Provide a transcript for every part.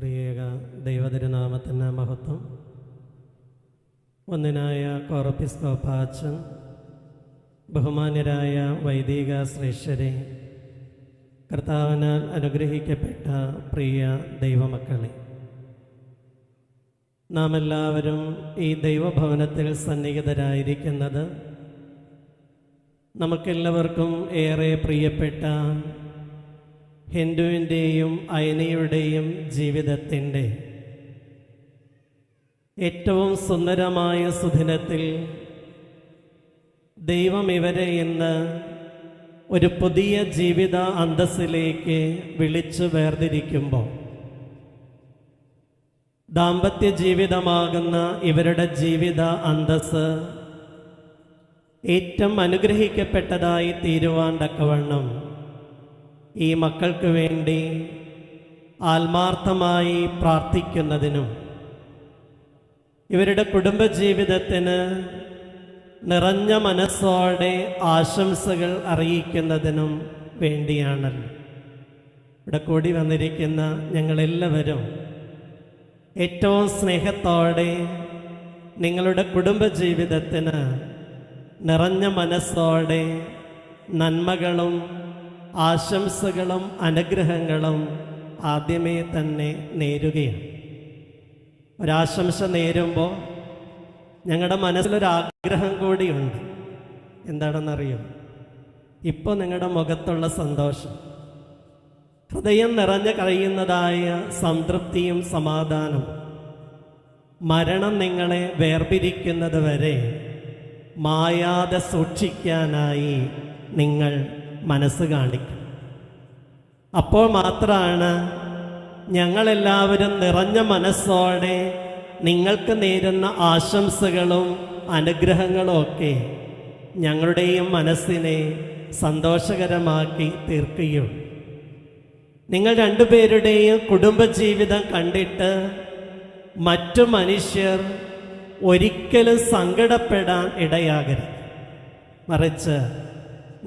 ത്രിയേക ദൈവതിരുനാമത്തിന് മഹത്വം. ഒന്നിനായ കോറപ്പിസ്കോപ്പാച്ചൻ ബഹുമാന്യരായ വൈദിക ശ്രേഷ്ഠരെ കർത്താവിനാൽ അനുഗ്രഹിക്കപ്പെട്ട പ്രിയ ദൈവമക്കളെ നാം എല്ലാവരും ഈ ദൈവഭവനത്തിൽ സന്നിഹിതരായിരിക്കുന്നത് നമുക്കെല്ലാവർക്കും ഏറെ പ്രിയപ്പെട്ട ഹിന്ദുവിന്റെയും അയനയുടെയും ജീവിതത്തിന്റെ ഏറ്റവും സുന്ദരമായ സുദിനത്തിൽ ദൈവം ഇവരെ ഇന്ന് ഒരു പുതിയ ജീവിത അന്തസ്സിലേക്ക് വിളിച്ചു വേർതിരിക്കുമ്പോൾ ദാമ്പത്യ ജീവിതമാകുന്ന ഇവരുടെ ജീവിത അന്തസ് ഏറ്റവും അനുഗ്രഹിക്കപ്പെട്ടതായി തീരുവാൻ തക്കവണ്ണം ഈ മക്കൾക്ക് വേണ്ടി ആത്മാർത്ഥമായി പ്രാർത്ഥിക്കുന്നതിനും ഇവരുടെ കുടുംബജീവിതത്തിന് നിറഞ്ഞ മനസ്സോടെ ആശംസകൾ അറിയിക്കുന്നതിനും വേണ്ടിയാണല്ലോ. ഇവിടെ കൂടി വന്നിരിക്കുന്ന ഞങ്ങളെല്ലാവരും ഏറ്റവും സ്നേഹത്തോടെ നിങ്ങളുടെ കുടുംബജീവിതത്തിന് നിറഞ്ഞ മനസ്സോടെ നന്മകളും ആശംസകളും അനുഗ്രഹങ്ങളും ആദ്യമേ തന്നെ നേരുകയാണ്. ഒരാശംസ നേരുമ്പോൾ ഞങ്ങളുടെ മനസ്സിലൊരാഗ്രഹം കൂടിയുണ്ട്. എന്താണെന്നറിയോ? ഇപ്പോൾ നിങ്ങളുടെ മുഖത്തുള്ള സന്തോഷം. ഹൃദയം നിറഞ്ഞു കഴിയുന്നതായ സംതൃപ്തിയും സമാധാനവും. മരണം നിങ്ങളെ വേർപിരിക്കുന്നത് വരെ മായാതെ സൂക്ഷിക്കാനായി നിങ്ങൾ മനസ്സ് കാണിക്കും. അപ്പോൾ മാത്രമാണ് ഞങ്ങളെല്ലാവരും നിറഞ്ഞ മനസ്സോടെ നിങ്ങൾക്ക് നേരുന്ന ആശംസകളും അനുഗ്രഹങ്ങളും ഒക്കെ ഞങ്ങളുടെയും മനസ്സിനെ സന്തോഷകരമാക്കി തീർക്കുകയും നിങ്ങൾ രണ്ടുപേരുടെയും കുടുംബജീവിതം കണ്ടിട്ട് മറ്റു മനുഷ്യർ ഒരിക്കലും സങ്കടപ്പെടാൻ ഇടയാകരുത്. മറിച്ച്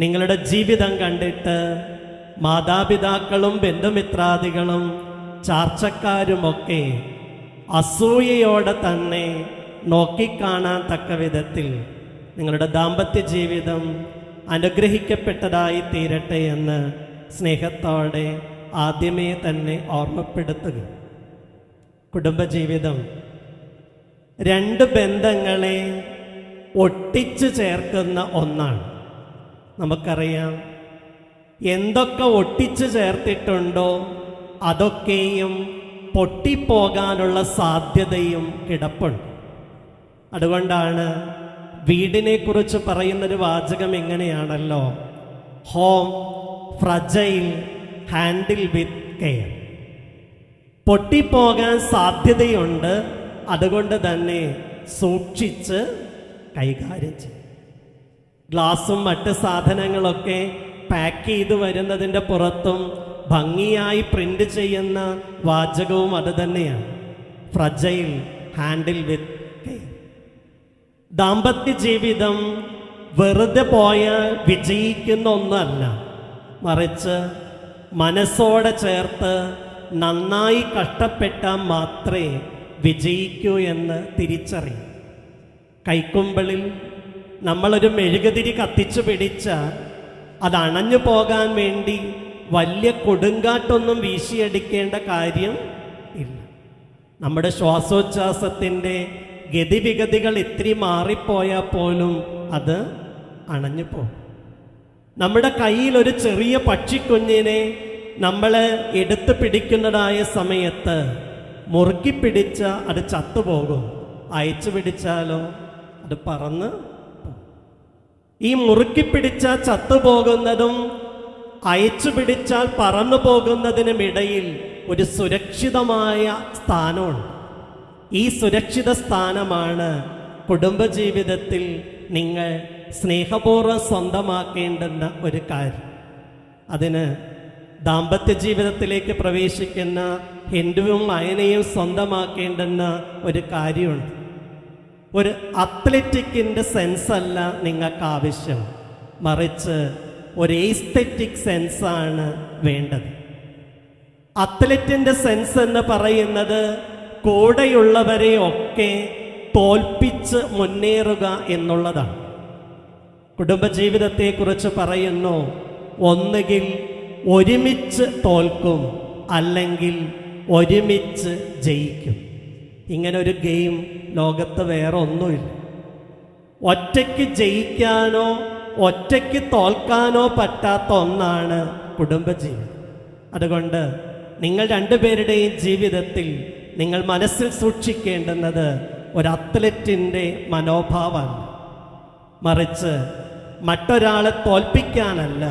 നിങ്ങളുടെ ജീവിതം കണ്ടിട്ട് മാതാപിതാക്കളും ബന്ധുമിത്രാദികളും ചാർച്ചക്കാരുമൊക്കെ അസൂയയോടെ തന്നെ നോക്കിക്കാണാൻ തക്ക വിധത്തിൽ നിങ്ങളുടെ ദാമ്പത്യ ജീവിതം അനുഗ്രഹിക്കപ്പെട്ടതായി തീരട്ടെ എന്ന് സ്നേഹത്തോടെ ആദ്യമേ തന്നെ ഓർമ്മപ്പെടുത്തുക. കുടുംബജീവിതം രണ്ട് ബന്ധങ്ങളെ ഒട്ടിച്ചു ചേർക്കുന്ന ഒന്നാണ്. നമുക്കറിയാം. എന്തൊക്കെ ഒട്ടിച്ചു ചേർത്തിട്ടുണ്ടോ അതൊക്കെയും പൊട്ടിപ്പോകാനുള്ള സാധ്യതയും കിടപ്പുണ്ട്. അതുകൊണ്ടാണ് വീടിനെക്കുറിച്ച് പറയുന്നൊരു വാചകം എങ്ങനെയാണല്ലോ home fragile handle with care. പൊട്ടിപ്പോകാൻ സാധ്യതയുണ്ട്. അതുകൊണ്ട് തന്നെ സൂക്ഷിച്ച് കൈകാര്യം ചെയ്യും ഗ്ലാസും മറ്റ് സാധനങ്ങളൊക്കെ പാക്ക് ചെയ്ത് വരുന്നതിന്റെ പുറത്തും ഭംഗിയായി പ്രിന്റ് ചെയ്യുന്ന വാചകവും അത് തന്നെയാണ്. ഫ്രജൈൽ ഹാൻഡിൽ വിത്ത് ദാമ്പത്യ ജീവിതം വെറുതെ പോയാൽ വിജയിക്കുന്ന ഒന്നല്ല. മറിച്ച് മനസ്സോടെ ചേർത്ത് നന്നായി കഷ്ടപ്പെട്ടാൽ മാത്രമേ വിജയിക്കൂ എന്ന് തിരിച്ചറിയും. കൈക്കുമ്പിളിൽ നമ്മളൊരു മെഴുകുതിരി കത്തിച്ചു പിടിച്ച അത് അണഞ്ഞു പോകാൻ വേണ്ടി വലിയ കൊടുങ്കാറ്റൊന്നും വീശിയടിക്കേണ്ട കാര്യം ഇല്ല. നമ്മുടെ ശ്വാസോച്ഛ്വാസത്തിന്റെ ഗതിവിഗതികൾ ഇത്തിരി മാറിപ്പോയാൽ പോലും അത് അണഞ്ഞു പോകും. നമ്മുടെ കയ്യിൽ ഒരു ചെറിയ പക്ഷിക്കുഞ്ഞിനെ നമ്മൾ എടുത്തു പിടിക്കുന്നതായ സമയത്ത് മുറുക്കി പിടിച്ച അത് ചത്തുപോകും. അയച്ചു പിടിച്ചാലോ? അത് പറന്ന്. ഈ മുറുക്കി പിടിച്ചാൽ ചത്തുപോകുന്നതും അയച്ചു പിടിച്ചാൽ പറന്നു പോകുന്നതിനുമിടയിൽ ഒരു സുരക്ഷിതമായ സ്ഥാനമുണ്ട്. ഈ സുരക്ഷിത സ്ഥാനമാണ് കുടുംബജീവിതത്തിൽ നിങ്ങൾ സ്നേഹപൂർവം സ്വന്തമാക്കേണ്ടുന്ന ഒരു കാര്യം. അതിന് ദാമ്പത്യ ജീവിതത്തിലേക്ക് പ്രവേശിക്കുന്ന ഹിന്ദുവും അയനയും സ്വന്തമാക്കേണ്ടുന്ന ഒരു കാര്യമുണ്ട്. ഒരു അത്ലറ്റിക്കിന്റെ സെൻസ് അല്ല നിങ്ങൾക്ക് ആവശ്യം മറിച്ച് ഒരു എസ്തെറ്റിക് സെൻസാണ് വേണ്ടത്. അത്ലറ്റിന്റെ സെൻസ് എന്ന് പറയുന്നത് കൂടെയുള്ളവരെ ഒക്കെ തോൽപ്പിച്ച് മുന്നേറുക എന്നുള്ളതാണ്. കുടുംബജീവിതത്തെക്കുറിച്ച് പറയുന്നു ഒന്നുകിൽ ഒരുമിച്ച് തോൽക്കും അല്ലെങ്കിൽ ഒരുമിച്ച് ജയിക്കും. ഇങ്ങനെ ഒരു ഗെയിം ലോകത്ത് വേറെ ഒന്നുമില്ല. ഒറ്റയ്ക്ക് ജയിക്കാനോ ഒറ്റയ്ക്ക് തോൽക്കാനോ പറ്റാത്ത ഒന്നാണ് കുടുംബജീവിതം. അതുകൊണ്ട് നിങ്ങൾ രണ്ടുപേരുടെയും ജീവിതത്തിൽ നിങ്ങൾ മനസ്സിൽ സൂക്ഷിക്കേണ്ടുന്നത് ഒരു അത്ലറ്റിന്റെ മനോഭാവമാണ്. മറിച്ച് മറ്റൊരാളെ തോൽപ്പിക്കാനല്ല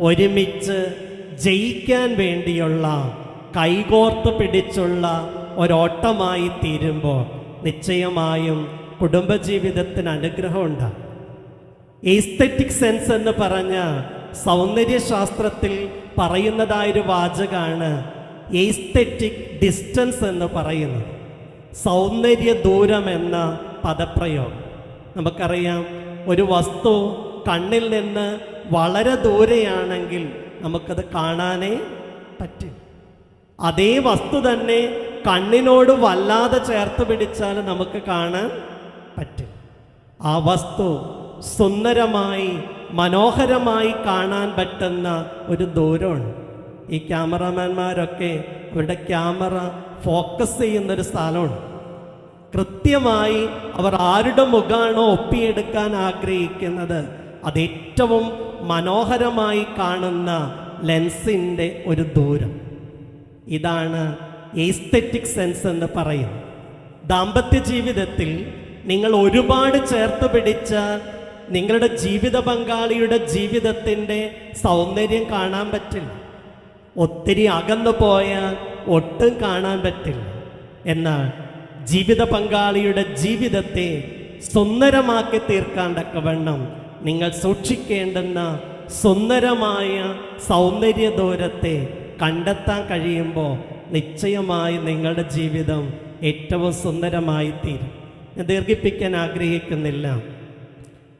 ഒരുമിച്ച് ജയിക്കാൻ വേണ്ടിയുള്ള കൈകോർത്ത് പിടിച്ചുള്ള ഒരോട്ടമായി തീരുമ്പോൾ നിശ്ചയമായും കുടുംബജീവിതത്തിന് അനുഗ്രഹം ഉണ്ടാകും ഈസ്തറ്റിക് സെൻസ് എന്ന് പറഞ്ഞ സൗന്ദര്യശാസ്ത്രത്തിൽ പറയുന്നതായൊരു വാചകമാണ് ഈസ്തറ്റിക് ഡിസ്റ്റൻസ് എന്ന് പറയുന്നത്. സൗന്ദര്യ ദൂരം എന്ന പദപ്രയോഗം. നമുക്കറിയാം ഒരു വസ്തു കണ്ണിൽ നിന്ന് വളരെ ദൂരെയാണെങ്കിൽ നമുക്കത് കാണാനേ പറ്റും. അതേ വസ്തു തന്നെ കണ്ണിനോട് വല്ലാതെ ചേർത്ത് പിടിച്ചാൽ നമുക്ക് കാണാൻ പറ്റും. ആ വസ്തു സുന്ദരമായി മനോഹരമായി കാണാൻ പറ്റുന്ന ഒരു ദൂരമാണ് ഈ ക്യാമറമാൻമാരൊക്കെ അവരുടെ ക്യാമറ ഫോക്കസ് ചെയ്യുന്നൊരു സ്ഥലമാണ് കൃത്യമായി അവർ ആരുടെ മുഖാണോ ഒപ്പിയെടുക്കാൻ ആഗ്രഹിക്കുന്നത് അത് ഏറ്റവും മനോഹരമായി കാണുന്ന ലെൻസിന്റെ ഒരു ദൂരം. ഇതാണ് എസ്തെറ്റിക് സെൻസ് എന്ന് പറയും. ദാമ്പത്യ ജീവിതത്തിൽ നിങ്ങൾ ഒരുപാട് ചേർത്ത് പിടിച്ച നിങ്ങളുടെ ജീവിത പങ്കാളിയുടെ ജീവിതത്തിന്റെ സൗന്ദര്യം കാണാൻ പറ്റില്ല. ഒത്തിരി അകന്നു പോയ ഒട്ടും കാണാൻ പറ്റില്ല. എന്നാൽ ജീവിത പങ്കാളിയുടെ ജീവിതത്തെ സുന്ദരമാക്കി തീർക്കാൻ തക്കവണ്ണം നിങ്ങൾ സൂക്ഷിക്കേണ്ടുന്ന സുന്ദരമായ സൗന്ദര്യ ദൂരത്തെ കണ്ടെത്താൻ കഴിയുമ്പോൾ നിശ്ചയമായി നിങ്ങളുടെ ജീവിതം ഏറ്റവും സുന്ദരമായി തീരും ഞാൻ ദീർഘിപ്പിക്കാൻ ആഗ്രഹിക്കുന്നില്ല.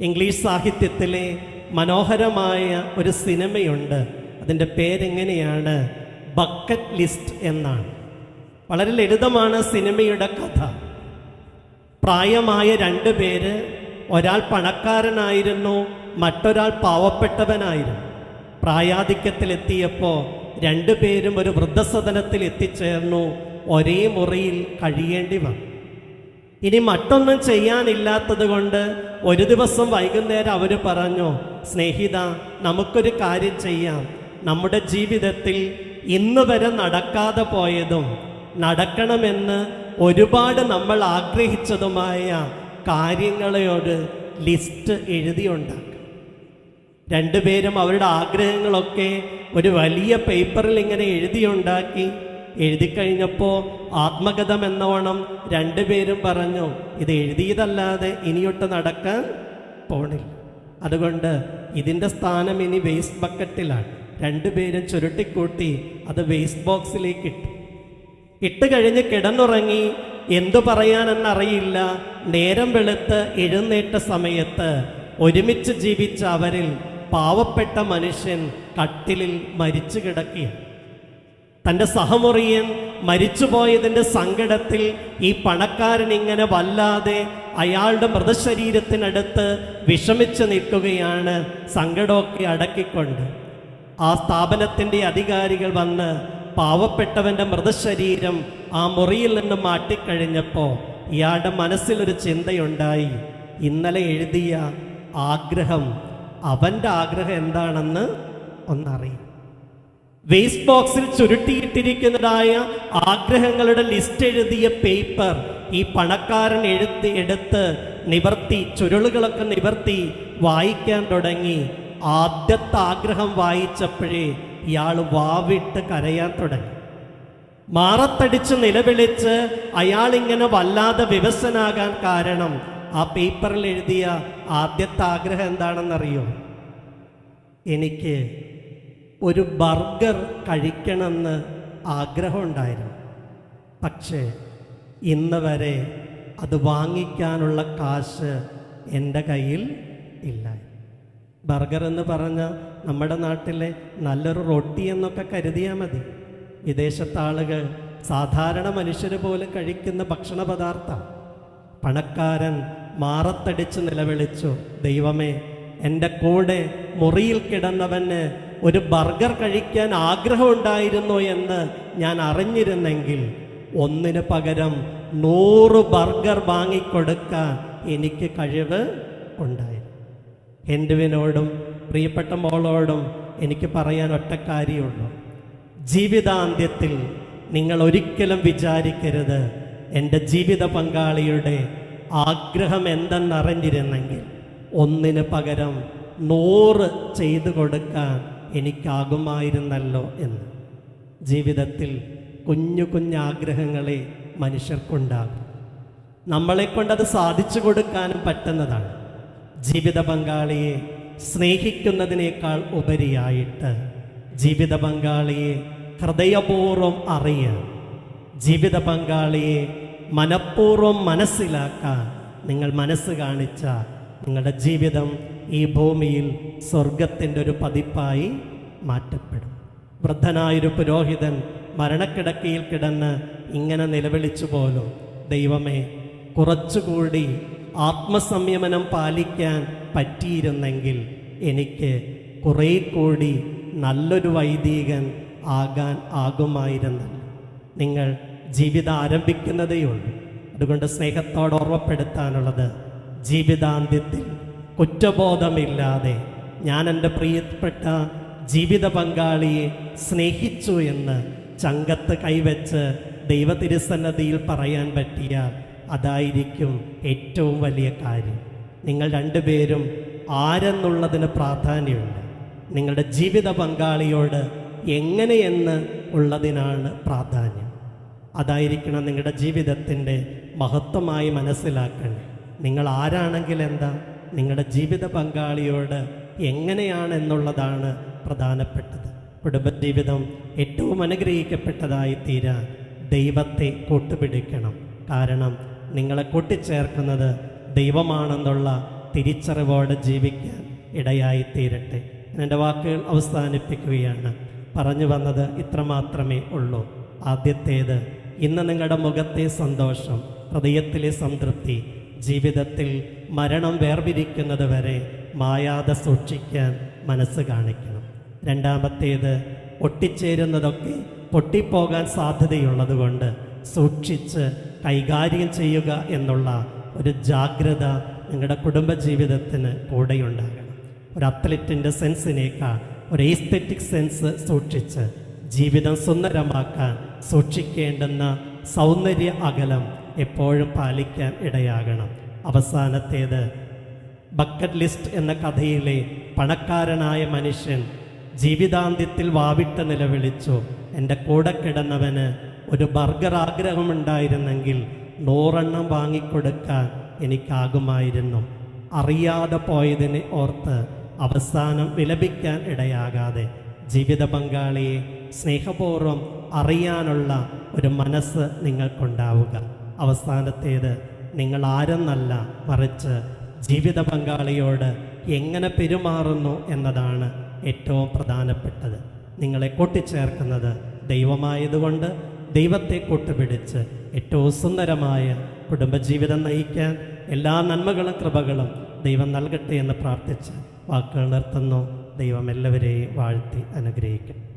ഇംഗ്ലീഷ് സാഹിത്യത്തിലെ മനോഹരമായ ഒരു സിനിമയുണ്ട്. അതിന്റെ പേരെങ്ങനെയാണ്? ബക്കറ്റ് ലിസ്റ്റ് എന്നാണ്. വളരെ ലളിതമാണ് സിനിമയുടെ കഥ. പ്രായമായ രണ്ട് പേര് ഒരാൾ പണക്കാരനായിരുന്നു മറ്റൊരാൾ പാവപ്പെട്ടവനായിരുന്നു. പ്രായാധിക്യത്തിലെത്തിയപ്പോൾ രണ്ടുപേരും ഒരു വൃദ്ധസദനത്തിൽ എത്തിച്ചേർന്നു. ഒരേ മുറിയിൽ കഴിയേണ്ടി വന്നു. ഇനി മറ്റൊന്നും ചെയ്യാനില്ലാത്തത് കൊണ്ട് ഒരു ദിവസം വൈകുന്നേരം അവർ പറഞ്ഞു സ്നേഹിത നമുക്കൊരു കാര്യം ചെയ്യാം. നമ്മുടെ ജീവിതത്തിൽ ഇന്ന് വരെ നടക്കാതെ പോയതും നടക്കണമെന്ന് ഒരുപാട് നമ്മൾ ആഗ്രഹിച്ചതുമായ കാര്യങ്ങളെയോട് ലിസ്റ്റ് എഴുതിയുണ്ടാക്കും. രണ്ടുപേരും അവരുടെ ആഗ്രഹങ്ങളൊക്കെ ഒരു വലിയ പേപ്പറിൽ ഇങ്ങനെ എഴുതിയുണ്ടാക്കി. എഴുതി കഴിഞ്ഞപ്പോൾ ആത്മകഥം എന്നവണ്ണം രണ്ടുപേരും പറഞ്ഞു ഇത് എഴുതിയതല്ലാതെ ഇനിയൊട്ട് നടക്കാൻ പോണില്ല. അതുകൊണ്ട് ഇതിന്റെ സ്ഥാനം ഇനി വേസ്റ്റ് ബക്കറ്റിലാണ്. രണ്ടുപേരും ചുരുട്ടിക്കൂട്ടി അത് വേസ്റ്റ് ബോക്സിലേക്ക് ഇട്ടു. ഇട്ട് കഴിഞ്ഞ് കിടന്നുറങ്ങി എന്തു പറയാനെന്നറിയില്ല. നേരം വെളുത്ത് എഴുന്നേറ്റ സമയത്ത് ഒരുമിച്ച് ജീവിച്ച അവരിൽ പാവപ്പെട്ട മനുഷ്യൻ കട്ടിലിൽ മരിച്ചു കിടക്കുകയാണ്. തന്റെ സഹമുറിയൻ മരിച്ചുപോയതിന്റെ സങ്കടത്തിൽ ഈ പണക്കാരൻ ഇങ്ങനെ വല്ലാതെ അയാളുടെ മൃതശരീരത്തിനടുത്ത് വിഷമിച്ചു നിൽക്കുകയാണ് സങ്കടമൊക്കെ അടക്കിക്കൊണ്ട്. ആ സ്ഥാപനത്തിന്റെ അധികാരികൾ വന്ന് പാവപ്പെട്ടവന്റെ മൃതശരീരം ആ മുറിയിൽ നിന്ന് മാറ്റിക്കഴിഞ്ഞപ്പോൾ ഇയാളുടെ മനസ്സിലൊരു ചിന്തയുണ്ടായി. ഇന്നലെ എഴുതിയ ആഗ്രഹം അവന്റെ ആഗ്രഹം എന്താണെന്ന് ഒന്നറിയും. വേസ്റ്റ് ബോക്സിൽ ചുരുട്ടിയിട്ടിരിക്കുന്നതായ ആഗ്രഹങ്ങളുടെ ലിസ്റ്റ് എഴുതിയ പേപ്പർ ഈ പണക്കാരൻ എഴുത്തി എടുത്ത് നിവർത്തി ചുരുളുകളൊക്കെ നിവർത്തി വായിക്കാൻ തുടങ്ങി. ആദ്യത്തെ ആഗ്രഹം വായിച്ചപ്പോഴേ ഇയാൾ വാവിട്ട് കരയാൻ തുടങ്ങി. മാറത്തടിച്ച് നിലവിളിച്ച് അയാളിങ്ങനെ വല്ലാതെ വിവസനാകാൻ കാരണം ആ പേപ്പറിൽ എഴുതിയ ആദ്യത്തെ ആഗ്രഹം എന്താണെന്നറിയോ? എനിക്ക് ഒരു ബർഗർ കഴിക്കണമെന്ന് ആഗ്രഹമുണ്ടായിരുന്നു പക്ഷേ ഇന്ന് വരെ അത് വാങ്ങിക്കാനുള്ള കാശ് എന്റെ കയ്യിൽ ഇല്ല. ബർഗർ എന്ന് പറഞ്ഞാൽ നമ്മുടെ നാട്ടിലെ നല്ലൊരു റൊട്ടി എന്നൊക്കെ കരുതിയാൽ മതി. വിദേശത്താളുകൾ സാധാരണ മനുഷ്യർ പോലും കഴിക്കുന്ന ഭക്ഷണ പദാർത്ഥം പണക്കാരൻ മാറത്തടിച്ച് നിലവിളിച്ചു ദൈവമേ എന്റെ കൂടെ മുറിയിൽ കിടന്നവന് ഒരു ബർഗർ കഴിക്കാൻ ആഗ്രഹമുണ്ടായിരുന്നു എന്ന് ഞാൻ അറിഞ്ഞിരുന്നെങ്കിൽ ഒന്നിന് പകരം നൂറ് ബർഗർ വാങ്ങിക്കൊടുക്കാൻ എനിക്ക് കഴിവ് ഉണ്ടായിരുന്നു. ഹിന്ദുവിനോടും പ്രിയപ്പെട്ട മോളോടും എനിക്ക് പറയാൻ ഒറ്റ കാര്യമുള്ളൂ ജീവിതാന്ത്യത്തിൽ നിങ്ങൾ ഒരിക്കലും വിചാരിക്കരുത് എന്റെ ജീവിത പങ്കാളിയുടെ ആഗ്രഹം എന്തെന്നറിഞ്ഞിരുന്നെങ്കിൽ ഒന്നിന് പകരം നൂറ് ചെയ്തു കൊടുക്കാൻ എനിക്കാകുമായിരുന്നല്ലോ എന്ന്. ജീവിതത്തിൽ കുഞ്ഞു കുഞ്ഞാഗ്രഹങ്ങളെ മനുഷ്യർക്കുണ്ടാകും. നമ്മളെ കൊണ്ടത് സാധിച്ചു കൊടുക്കാനും പറ്റുന്നതാണ്. ജീവിത പങ്കാളിയെ സ്നേഹിക്കുന്നതിനേക്കാൾ ഉപരിയായിട്ട് ജീവിത പങ്കാളിയെ ഹൃദയപൂർവം അറിയാൻ ജീവിത പങ്കാളിയെ മനഃപൂർവം മനസ്സിലാക്കാൻ നിങ്ങൾ മനസ്സ് കാണിച്ച നിങ്ങളുടെ ജീവിതം ഈ ഭൂമിയിൽ സ്വർഗത്തിന്റെ ഒരു പതിപ്പായി മാറ്റപ്പെടും. വൃദ്ധനായൊരു പുരോഹിതൻ മരണക്കിടക്കയിൽ കിടന്ന് ഇങ്ങനെ നിലവിളിച്ചു പോലും ദൈവമേ കുറച്ചുകൂടി ആത്മസംയമനം പാലിക്കാൻ പറ്റിയിരുന്നെങ്കിൽ എനിക്ക് കുറേ കൂടി നല്ലൊരു വൈദികൻ ആകാൻ ആകുമായിരുന്നു നിങ്ങൾ ജീവിതം ആരംഭിക്കുന്നതേയുള്ളൂ അതുകൊണ്ട് സ്നേഹത്തോട് ഓർമ്മപ്പെടുത്താനുള്ളത് ജീവിതാന്ത്യത്തിൽ കുറ്റബോധമില്ലാതെ ഞാൻ എന്റെ പ്രിയപ്പെട്ട ജീവിത പങ്കാളിയെ സ്നേഹിച്ചു എന്ന് ചങ്കത്ത് കൈവച്ച് ദൈവ തിരുസന്നതിയിൽ പറയാൻ പറ്റിയ അതായിരിക്കും ഏറ്റവും വലിയ കാര്യം. നിങ്ങൾ രണ്ടുപേരും ആരെന്നുള്ളതിന് പ്രാധാന്യമുണ്ട് നിങ്ങളുടെ ജീവിത പങ്കാളിയോട് എങ്ങനെയെന്ന് ഉള്ളതിനാണ് പ്രാധാന്യം. അതായിരിക്കണം നിങ്ങളുടെ ജീവിതത്തിന്റെ മഹത്വമായി മനസ്സിലാക്കണം നിങ്ങൾ ആരാണെങ്കിൽ എന്താ? നിങ്ങളുടെ ജീവിത പങ്കാളിയോട് എങ്ങനെയാണെന്നുള്ളതാണ് പ്രധാനപ്പെട്ടത്. കുടുംബജീവിതം ഏറ്റവും അനുഗ്രഹിക്കപ്പെട്ടതായി തീരാൻ ദൈവത്തെ കൂട്ടുപിടിക്കണം. കാരണം നിങ്ങളെ കൂട്ടിച്ചേർക്കുന്നത് ദൈവമാണെന്നുള്ള തിരിച്ചറിവോടെ ജീവിക്കാൻ ഇടയായി തീരട്ടെ എന്റെ വാക്കുകൾ അവസാനിപ്പിക്കുകയാണ്. പറഞ്ഞു വന്നത് ഇത്രമാത്രമേ ഉള്ളൂ. ആദ്യത്തേത് ഇന്ന് നിങ്ങളുടെ മുഖത്തെ സന്തോഷം ഹൃദയത്തിലെ സംതൃപ്തി ജീവിതത്തിൽ മരണം വേർപിരിക്കുന്നത് വരെ മായാതെ സൂക്ഷിക്കാൻ മനസ്സ് കാണിക്കണം. രണ്ടാമത്തേത് ഒട്ടിച്ചേരുന്നതൊക്കെ പൊട്ടിപ്പോകാൻ സാധ്യതയുള്ളതുകൊണ്ട് സൂക്ഷിച്ച് കൈകാര്യം ചെയ്യുക എന്നുള്ള ഒരു ജാഗ്രത നിങ്ങളുടെ കുടുംബജീവിതത്തിന് കൂടെയുണ്ടാകണം. ഒരു അത്ലറ്റിന്റെ സെൻസിനേക്കാൾ ഒരു എസ്തെറ്റിക് സെൻസ് സൂക്ഷിച്ച് ജീവിതം സുന്ദരമാക്കാൻ സൂക്ഷിക്കേണ്ടുന്ന സൗന്ദര്യ അകലം എപ്പോഴും പാലിക്കാൻ ഇടയാകണം. അവസാനത്തേത് ബക്കറ്റ് ലിസ്റ്റ് എന്ന കഥയിലെ പണക്കാരനായ മനുഷ്യൻ ജീവിതാന്ത്യത്തിൽ വാവിട്ട് നിലവിളിച്ചു. എന്റെ കൂടെ കിടന്നവന് ഒരു ബർഗർ ആഗ്രഹമുണ്ടായിരുന്നെങ്കിൽ നൂറെണ്ണം വാങ്ങിക്കൊടുക്കാൻ എനിക്കാകുമായിരുന്നു. അറിയാതെ പോയതിനെ ഓർത്ത് അവസാനം വിലപിക്കാൻ ഇടയാകാതെ ജീവിത പങ്കാളിയെ സ്നേഹപൂർവം അറിയാനുള്ള ഒരു മനസ്സ് നിങ്ങൾക്കുണ്ടാവുക. അവസാനത്തേത് നിങ്ങൾ ആരെന്നല്ല മറിച്ച് ജീവിത പങ്കാളിയോട് എങ്ങനെ പെരുമാറുന്നു എന്നതാണ് ഏറ്റവും പ്രധാനപ്പെട്ടത്. നിങ്ങളെ കൂട്ടിച്ചേർക്കുന്നത് ദൈവമായതുകൊണ്ട് ദൈവത്തെ കൂട്ടുപിടിച്ച് ഏറ്റവും സുന്ദരമായ കുടുംബജീവിതം നയിക്കാൻ എല്ലാ നന്മകളും കൃപകളും ദൈവം നൽകട്ടെ എന്ന് പ്രാർത്ഥിച്ച് വാക്കുകൾ നിർത്തുന്നു. ദൈവം എല്ലാവരെയും വാഴ്ത്തി അനുഗ്രഹിക്കും